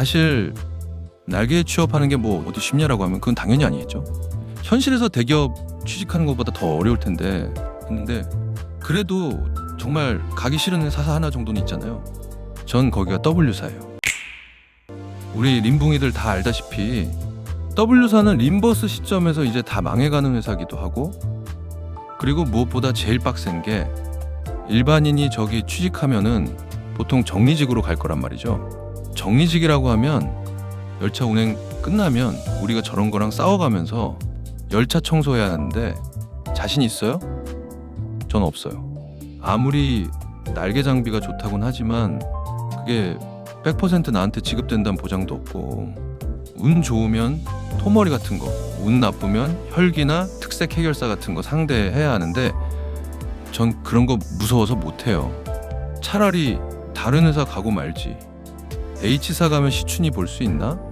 사실 날개 취업하는 게 뭐 어디 쉽냐라고 하면 그건 당연히 아니겠죠. 현실에서 대기업 취직하는 것보다 더 어려울 텐데 했는데 그래도 정말 가기 싫은 회사 하나 정도는 있잖아요. 전 거기가 W사예요. 우리 림붕이들 다 알다시피 W사는 림버스 시점에서 이제 다 망해가는 회사기도 하고 그리고 무엇보다 제일 빡센 게 일반인이 저기 취직하면은 보통 정리직으로 갈 거란 말이죠. 정리직이라고 하면 열차 운행 끝나면 우리가 저런 거랑 싸워가면서 열차 청소해야 하는데 자신 있어요? 전 없어요. 아무리 날개 장비가 좋다곤 하지만 그게 100% 나한테 지급된다는 보장도 없고 운 좋으면 토머리 같은 거, 운 나쁘면 혈기나 특색 해결사 같은 거 상대해야 하는데 전 그런 거 무서워서 못 해요. 차라리 다른 회사 가고 말지. H사 가면 시춘이 볼 수 있나?